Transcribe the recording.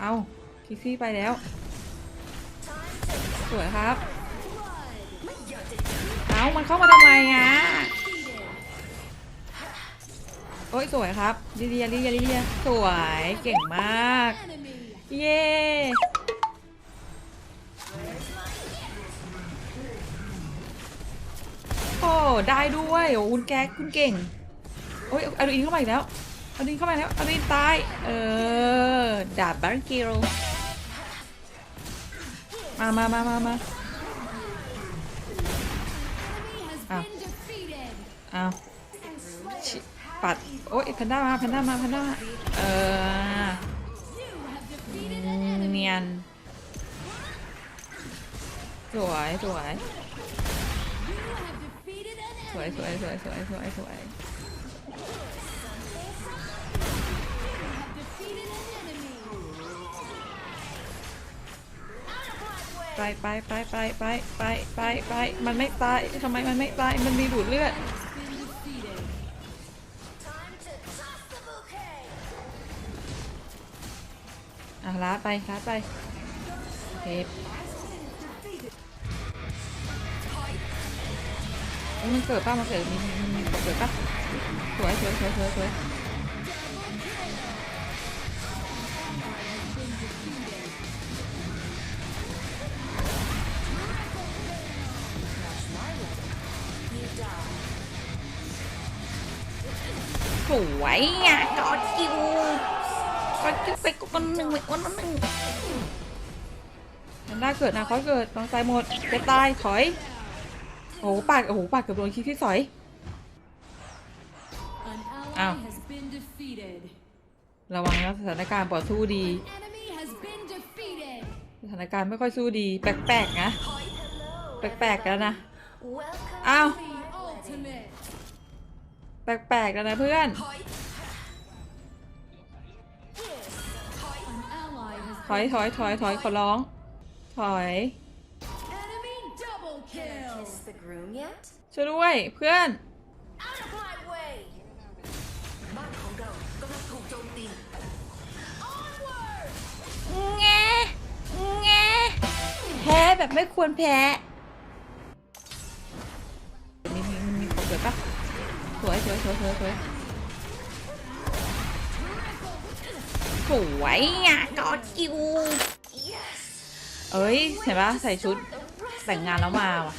เอาคิกซี่ไปแล้ว สวยครับ เอามันเข้ามาทำไมอะโอ้ยสวยครับลิเดียลิเดียลิเดียสวยเก่งมาก เย้โอ้ได้ด้วยโอ้คุณแก๊กคุณเก่งโอ้ยเอาดินเข้ามาอีกแล้ว เอาดินเข้ามาแล้วเอาดินตาย เออ ดาบบาร์กิลมามามามามาอ้าวอ้าวปัด โอ้ยแพนด้ามาแพนด้ามาแพนด้ามาเออ เนียน สวย สวย สวย สวย สวย สวย สวย ไปไปไปไปไปไปไปไปมันไม่ตายทำไมมันไม่ตายมันมีดูดเลือดอะล้าไปล้าไปเทปเอ้ยมันเกิดป่ะมันเกิดมีมีเกิดป่ะสวยสวยสวยสวยสวย สวยอะกอดคิวกอดคิวไปคนหนึ่งไปคนหนึ่งมันได้เกิดนะเขาเกิดต้องตายหมดจะตายถอยโอ้โหปากโอ้โหปากเกือบโดนคิดที่สอย An ally Ow. has been defeated. ระวังนะสถานการณ์ปอดสู้ดี An enemy has been defeated. สถานการณ์ไม่ค่อยสู้ดี แปลกๆนะ แปลกๆแล้วนะ อ้าว The ultimate. แปลกๆแล้วนะเพื่อน An ally has ถอยถอยถอยถอยขอร้อง ถอย enemy double kill. Kiss the groom yet? ช่วยด้วยเพื่อน Out of my way! บ้านของเรากำลังถูกโจมตี Onward. แงแงแพ้แบบไม่ควรแพ้มีมีมีมีของเกิดปะส วยสวยสวยสวยสวยสวยอะกอดกิวเอ้ยเห็นปะใส่ชุดแต่งงานแล้วมาว่ะ